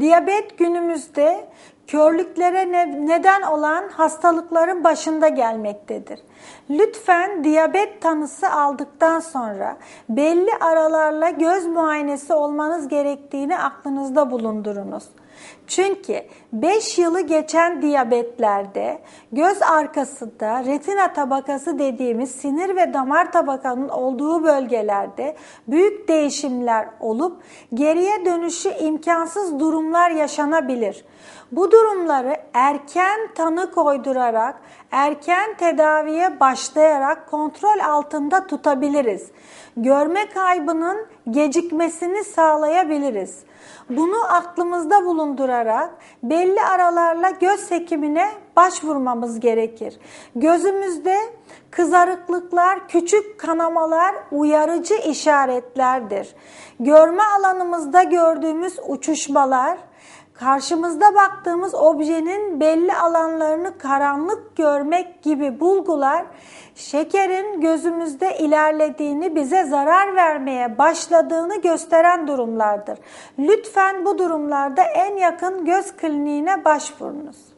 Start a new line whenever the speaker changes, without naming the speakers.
Diyabet günümüzde körlüklere ne- neden olan hastalıkların başında gelmektedir. Lütfen diyabet tanısı aldıktan sonra belli aralarla göz muayenesi olmanız gerektiğini aklınızda bulundurunuz. Çünkü 5 yılı geçen diyabetlerde göz arkasında retina tabakası dediğimiz sinir ve damar tabakanın olduğu bölgelerde büyük değişimler olup geriye dönüşü imkansız durumlar yaşanabilir. Bu durumları erken tanı koydurarak, erken tedaviye başlayarak kontrol altında tutabiliriz. Görme kaybının gecikmesini sağlayabiliriz. Bunu aklımızda bulundurarak belli aralarla göz hekimine başvurmamız gerekir. Gözümüzde kızarıklıklar, küçük kanamalar uyarıcı işaretlerdir. Görme alanımızda gördüğümüz uçuşmalar, karşımızda baktığımız objenin belli alanlarını karanlık görmek gibi bulgular şekerin gözümüzde ilerlediğini, bize zarar vermeye başladığını gösteren durumlardır. Lütfen bu durumlarda en yakın göz kliniğine başvurunuz.